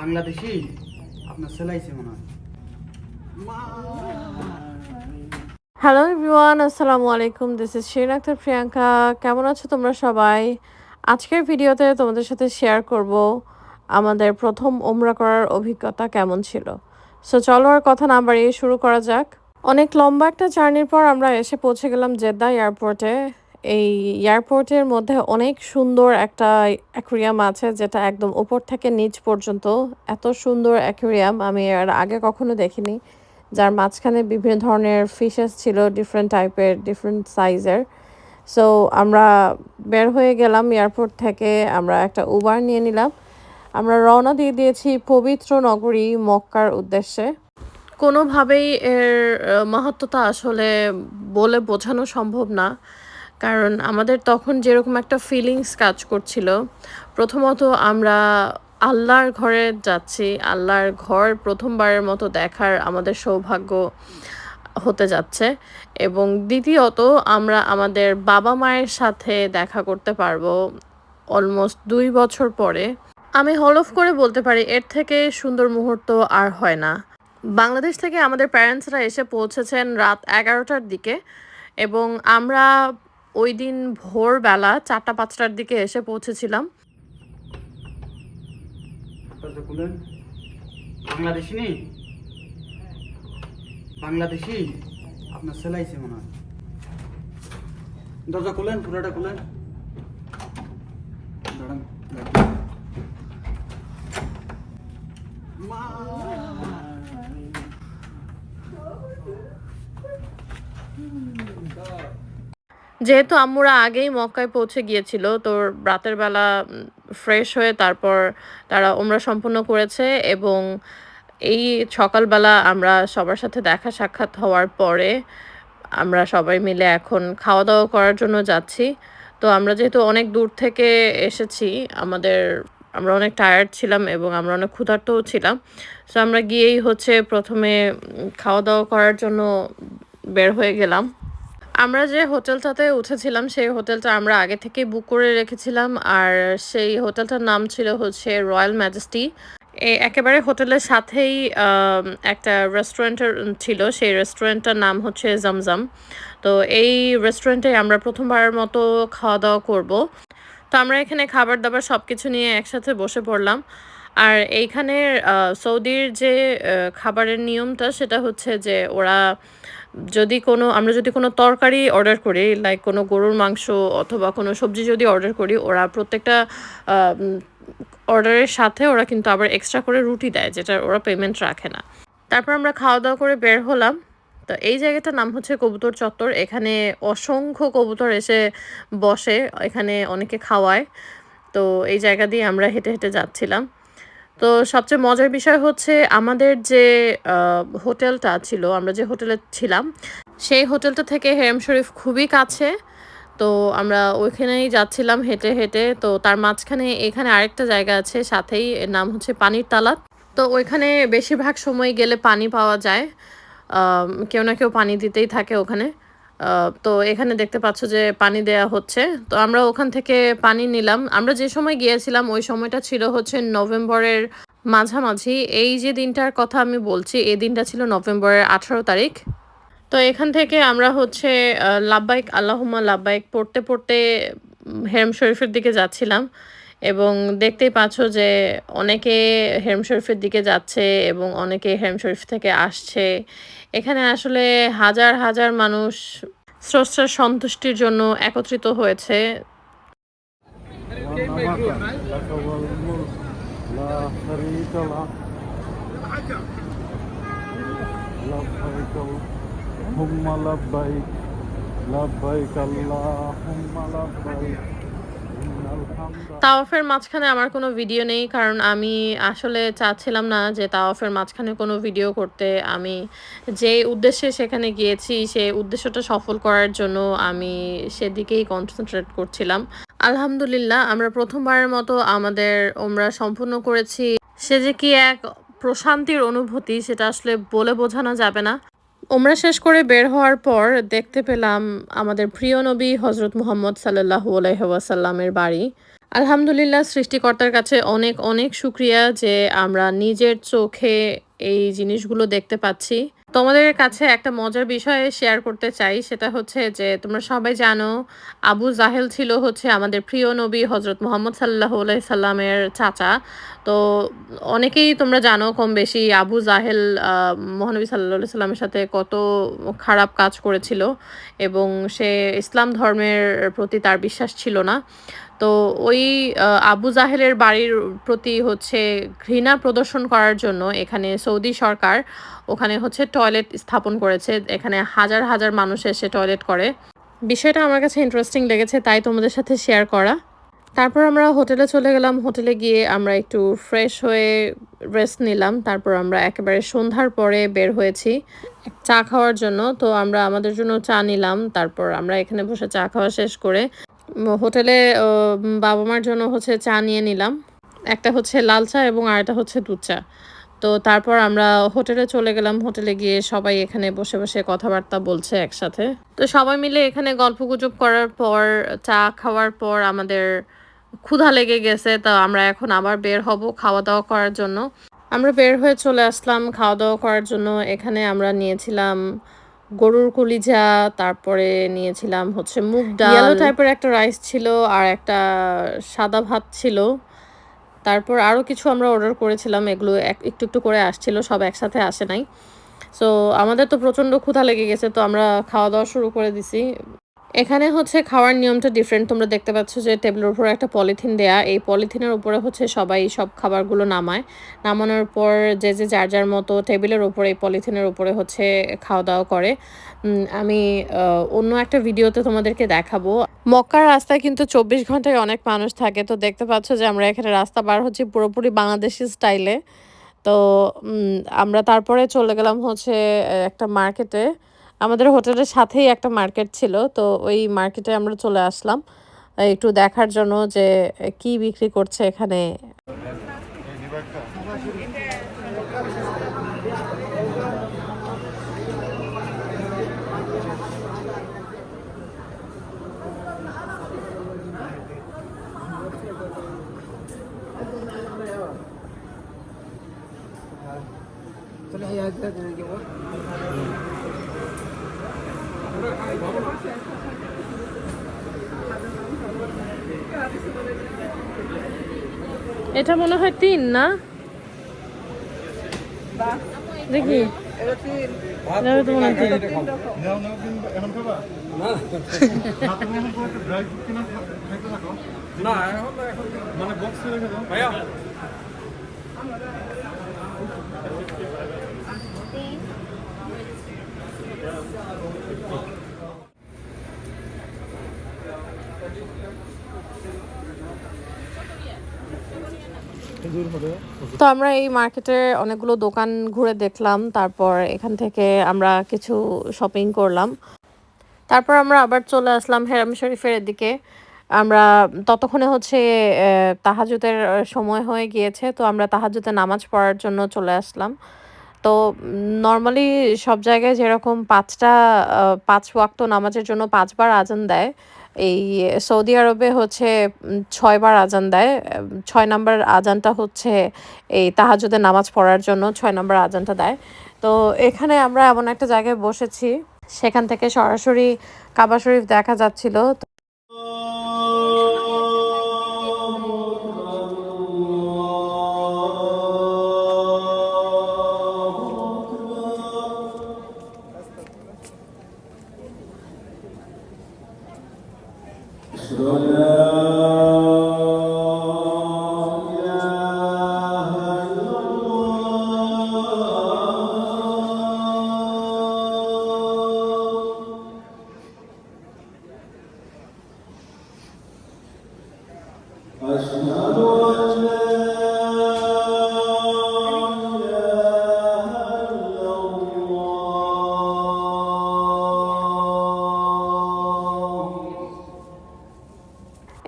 বাংলাদেশি? আপনার সেলাইছে মনে হয়। হ্যালো এভরিওয়ান আসসালামু আলাইকুম। দিস ইজ শিরিন আক্তার প্রিয়াঙ্কা কেমন আছো তোমরা সবাই? আজকের ভিডিওতে তোমাদের সাথে শেয়ার করব আমাদের প্রথম ওমরা করার অভিজ্ঞতা কেমন ছিল। সো চলো আর কথা না বাড়িয়ে শুরু করা যাক। অনেক লম্বা একটা জার্নির পর আমরা এসে পৌঁছে গেলাম জেদ্দা এয়ারপোর্টে এই এয়ারপোর্টের মধ্যে অনেক সুন্দর একটা অ্যাকুরিয়াম আছে, যেটা একদম উপর থেকে নিচ পর্যন্ত। এত সুন্দর অ্যাকুরিয়াম আমি আর আগে কখনো দেখিনি। যার মাঝখানে বিভিন্ন ধরনের ফিশেস ছিল ডিফারেন্ট টাইপের ডিফারেন্ট সাইজের সো আমরা বের হয়ে গেলাম এয়ারপোর্ট থেকে, আমরা একটা উবার নিয়ে নিলাম। আমরা রওনা দিয়ে দিয়েছি পবিত্র নগরী মক্কার উদ্দেশ্যে। কোনোভাবেই এর মাহাত্মতা আসলে বলে বোঝানো সম্ভব না। কারণ আমাদের তখন যেরকম একটা ফিলিংস কাজ করছিল, প্রথমত আমরা আল্লাহর ঘরে যাচ্ছি, আল্লাহর ঘর প্রথমবারের মতো দেখার আমাদের সৌভাগ্য হতে যাচ্ছে এবং দ্বিতীয়ত আমরা আমাদের বাবা মায়ের সাথে দেখা করতে পারব অলমোস্ট দুই বছর পরে। আমি হলফ করে বলতে পারি, এর থেকে সুন্দর মুহূর্ত আর হয় না। বাংলাদেশ থেকে আমাদের প্যারেন্টসরা এসে পৌঁছেছেন রাত এগারোটার দিকে এবং আমরা ওই দিন ভোরবেলা চারটা পাঁচটার দিকে এসে পৌঁছেছিলাম। বাংলাদেশি নেই? বাংলাদেশি? আপনার সেলাইছে মনে হয় দরজা খুলেন, পুরোটা খুলেন। দাঁড়ান দাঁড়ান। মা। যেহেতু আম্মুরা আগেই মক্কায় পৌঁছে গিয়েছিল, তো রাতের বেলা ফ্রেশ হয়ে তারপর তারা ওমরা সম্পূর্ণ করেছে এবং এই সকালবেলা আমরা সবার সাথে দেখা সাক্ষাৎ হওয়ার পরে আমরা সবাই মিলে এখন খাওয়া দাওয়া করার জন্য যাচ্ছি। তো আমরা যেহেতু অনেক দূর থেকে এসেছি, আমাদের, আমরা অনেক টায়ার্ড ছিলাম এবং আমরা অনেক ক্ষুধার্তও ছিলাম। সো আমরা গিয়েই হচ্ছে প্রথমে খাওয়া দাওয়া করার জন্য বের হয়ে গেলাম। আমরা যে হোটেলটাতে উঠেছিলাম, সেই হোটেলটা আমরা আগে থেকেই বুক করে রেখেছিলাম। আর সেই হোটেলটার নাম ছিল হচ্ছে রয়্যাল ম্যাজেস্টি একেবারে হোটেলের সাথেই একটা রেস্টুরেন্টের ছিল। সেই রেস্টুরেন্টটার নাম হচ্ছে জমজম তো এই রেস্টুরেন্টে আমরা প্রথমবারের মতো খাওয়া দাওয়া করব। তো আমরা এখানে খাবার দাবার সব কিছু নিয়ে একসাথে বসে পড়লাম। আর এইখানের আহ, সৌদির যে খাবারের নিয়মটা সেটা হচ্ছে যে ওরা যদি কোনো আমরা যদি কোনো তরকারি অর্ডার করি লাইক কোনো গরুর মাংস অথবা কোনো সবজি যদি অর্ডার করি ওরা প্রত্যেকটা অর্ডারের সাথে ওরা কিন্তু আবার এক্সট্রা করে রুটি দেয় যেটা ওরা পেমেন্ট রাখে না। তারপর আমরা খাওয়া দাওয়া করে বের হলাম। তো এই জায়গাটার নাম হচ্ছে কবুতর চত্বর। এখানে অসংখ্য কবুতর এসে বসে এখানে অনেকে খাওয়ায়। তো এই জায়গা দিয়ে আমরা হেঁটে হেঁটে যাচ্ছিলাম। তো সবচেয়ে মজার বিষয় হচ্ছে আমাদের যে হোটেলটা ছিল, আমরা যে হোটেলে ছিলাম, সেই হোটেলটা থেকে হেরেম শরীফ খুবই কাছে। তো আমরা ওইখানেই যাচ্ছিলাম হেঁটে হেঁটে। তো তার মাঝখানে এখানে আরেকটা জায়গা আছে, সাথেই এর নাম হচ্ছে পানির তালাত তো ওইখানে বেশিরভাগ সময় গেলে পানি পাওয়া যায়। কেউ না কেউ পানি দিতেই থাকে ওখানে। তো এখানে দেখতে পাচ্ছ যে পানি দেয়া হচ্ছে। তো আমরা ওখান থেকে পানি নিলাম। আমরা যে সময় গিয়েছিলাম, ওই সময়টা ছিল হচ্ছে নভেম্বরের মাঝামাঝি। এই যে দিনটার কথা আমি বলছি, এই দিনটা ছিল নভেম্বরের আঠারো তারিখ। তো এখান থেকে আমরা হচ্ছে লাব্বাইক আল্লাহুম্মা লাব্বাইক পড়তে পড়তে হেরম শরীফের দিকে যাচ্ছিলাম। এবং দেখতেই পাচ্ছ যে অনেকে হেরম শরীফের দিকে যাচ্ছে এবং অনেকে হেরম শরীফ থেকে আসছে এখানে আসলে হাজার হাজার মানুষ স্রষ্টার সন্তুষ্টির জন্য একত্রিত হয়েছে لك والملك لا شريك لك لبيك اللهم لبيك لبيك اللهم لبيك إن الحمد তাওয়াফের মাঝখানে আমার কোনো ভিডিও নেই, কারণ আমি আসলে চাচ্ছিলাম না যে তাওয়াফের মাঝখানে কোনো ভিডিও করতে। আমি যে উদ্দেশ্যে সেখানে গিয়েছি সে উদ্দেশ্যটা সফল করার জন্য আমি সেদিকেই কনসেন্ট্রেট করছিলাম। আলহামদুলিল্লাহ, আমরা প্রথমবারের মতো আমাদের ওমরা সম্পূর্ণ করেছি। সে যে কি এক প্রশান্তির অনুভূতি, সেটা আসলে বলে বোঝানো যাবে না। ওমরা শেষ করে বের হওয়ার পর দেখতে পেলাম আমাদের প্রিয় নবী হজরত মুহাম্মদ সাল্লু আলহাসাল্লামের বাড়ি। আলহামদুলিল্লাহ সৃষ্টিকর্তার কাছে অনেক অনেক শুক্রিয়া যে আমরা নিজের চোখে এই জিনিসগুলো দেখতে পাচ্ছি। তোমাদের কাছে একটা মজার বিষয় শেয়ার করতে চাই, সেটা হচ্ছে যে তোমরা সবাই জানো, আবু জাহেল ছিল হচ্ছে আমাদের প্রিয় নবী হজরত মোহাম্মদ সাল্লাহ সাল্লামের চাচা। তো অনেকেই তোমরা জানো কম বেশি আবু জাহেল মহানবী সাল্লাহ সাল্লামের সাথে কত খারাপ কাজ করেছিল এবং সে ইসলাম ধর্মের প্রতি তার বিশ্বাস ছিল না। তো ওই আবু জাহেলের বাড়ির প্রতি হচ্ছে ঘৃণা প্রদর্শন করার জন্য এখানে সৌদি সরকার ওখানে হচ্ছে টয়লেট স্থাপন করেছে, এখানে হাজার হাজার মানুষ এসে টয়লেট করে। বিষয়টা আমার কাছে ইন্টারেস্টিং লেগেছে, তাই তোমাদের সাথে শেয়ার করা। তারপর আমরা হোটেলে চলে গেলাম, হোটেলে গিয়ে আমরা একটু ফ্রেশ হয়ে রেস্ট নিলাম, তারপর আমরা একেবারে সন্ধ্যার পরে বের হয়েছি চা খাওয়ার জন্য। তো আমরা আমাদের জন্য চা নিলাম, তারপর আমরা এখানে বসে চা খাওয়া শেষ করে হোটেলে বাবা মার জন্য হচ্ছে চা নিয়ে নিলাম। একটা হচ্ছে লাল চা এবং আরেকটা হচ্ছে দুধ চা। তো তারপর আমরা হোটেলে চলে গেলাম। হোটেলে গিয়ে সবাই এখানে বসে বসে কথাবার্তা বলছে একসাথে। তো সবাই মিলে এখানে গল্পগুজব করার পর, চা খাওয়ার পর আমাদের ক্ষুধা লেগে গেছে। তো আমরা এখন আবার বের হব খাওয়া দাওয়া করার জন্য। আমরা বের হয়ে চলে আসলাম খাওয়া দাওয়া করার জন্য। এখানে আমরা নিয়েছিলাম গরুর কলিজা, তারপরে নিয়েছিলাম হচ্ছে মুগ ডাল। টাইপের একটা রাইস ছিল আর একটা সাদা ভাত ছিল। তারপর আরও কিছু আমরা অর্ডার করেছিলাম, এগুলো এক- একটু একটু করে আসছিল, সব একসাথে আসে নাই। সো আমাদের তো প্রচণ্ড ক্ষুধা লেগে গেছে, তো আমরা খাওয়া দাওয়া শুরু করে দিছি। এখানে হচ্ছে খাওয়ার নিয়মটা ডিফারেন্ট তোমরা দেখতে পাচ্ছ যে টেবিলের উপরে একটা পলিথিন দেয়া। এই পলিথিনের উপরে হচ্ছে সবাই সব খাবারগুলো নামায়। নামানোর পর যে যে, যার যার মতো টেবিলের উপরে, এই পলিথিনের উপরে হচ্ছে খাওয়া দাওয়া করে আমি অন্য একটা ভিডিওতে তোমাদেরকে দেখাবো। মক্কার রাস্তায় কিন্তু চব্বিশ ঘন্টায় অনেক মানুষ থাকে। তো দেখতে পাচ্ছ যে আমরা এখানে রাস্তা বার হচ্ছি পুরোপুরি বাংলাদেশি স্টাইলে তো আমরা তারপরে চলে গেলাম হচ্ছে একটা মার্কেটে আমাদের হোটেলের সাথেই একটা মার্কেট ছিল, তো ওই মার্কেটে আমরা চলে আসলাম, একটু দেখার জন্য যে কি বিক্রি করছে এখানে। এটা মনে হয় তিন না? দেখি। মনে বক্সে রেখে দাও। ভাইয়া। তো আমরা এই মার্কেটে অনেকগুলো দোকান ঘুরে দেখলাম তারপর এখান থেকে আমরা কিছু শপিং করলাম। তারপর আমরা আবার চলে আসলাম হেরাম শরীফের দিকে আমরা ততক্ষণে হচ্ছে আহ, তাহাজুদের সময় হয়ে গিয়েছে তো আমরা তাহাজুতে নামাজ পড়ার জন্য চলে আসলাম। তো নর্মালি সব জায়গায় যেরকম পাঁচটা পাঁচ ওয়াক্ত নামাজের জন্য পাঁচবার আজান দেয়, এই সৌদি আরবে হচ্ছে ছয়বার আজান দেয় ছয় নম্বর আজানটা হচ্ছে এই তাহাজুদে নামাজ পড়ার জন্য ছয় নম্বর আজানটা দেয়। তো এখানে আমরা এমন একটা জায়গায় বসেছি, সেখান থেকে সরাসরি কাবা শরীফ দেখা যাচ্ছিল।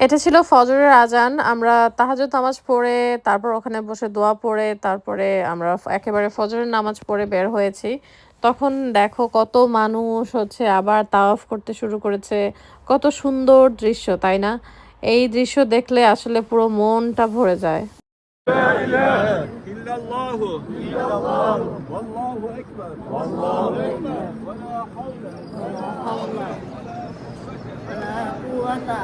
এটা ছিল ফজরের আজান আমরা তাহাজ্জুদ নামাজ পড়ে তারপর ওখানে বসে দোয়া পড়ে তারপরে আমরা ফ- একেবারে ফজরের নামাজ পড়ে বের হয়েছি তখন দেখো কত মানুষ হচ্ছে আবার তাওয়াফ করতে শুরু করেছে কত সুন্দর দৃশ্য তাই না এই দৃশ্য দেখলে আসলে পুরো মনটা ভরে যায় إلا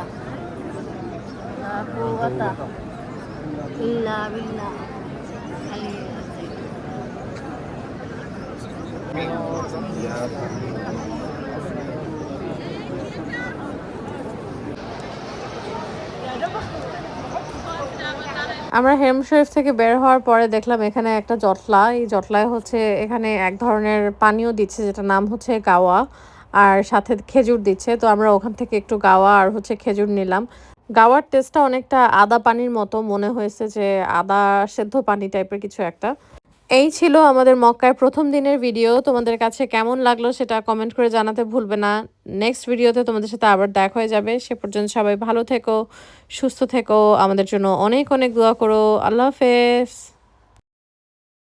আমরা হেম শরীফ থেকে বের হওয়ার পরে দেখলাম এখানে একটা জটলা। এই জটলায় হচ্ছে এখানে এক ধরনের পানীয় দিচ্ছে যেটা নাম হচ্ছে গাওয়া, আর সাথে খেজুর দিচ্ছে। তো আমরা ওখান থেকে একটু গাওয়া আর হচ্ছে খেজুর নিলাম। গাওয়ার টেস্টটা অনেকটা আদা পানির মতো মনে হয়েছে যে আদা সেদ্ধ পানি টাইপের কিছু একটা। এই ছিল আমাদের মক্কায় প্রথম দিনের ভিডিও তোমাদের কাছে কেমন লাগল সেটা কমেন্ট করে জানাতে ভুলবে না। নেক্সট ভিডিওতে তোমাদের সাথে আবার দেখা হয়ে যাবে। সে পর্যন্ত সবাই ভালো থেকো, সুস্থ থেকো। আমাদের জন্য অনেক অনেক দোয়া করো। আল্লাহ হাফেজ।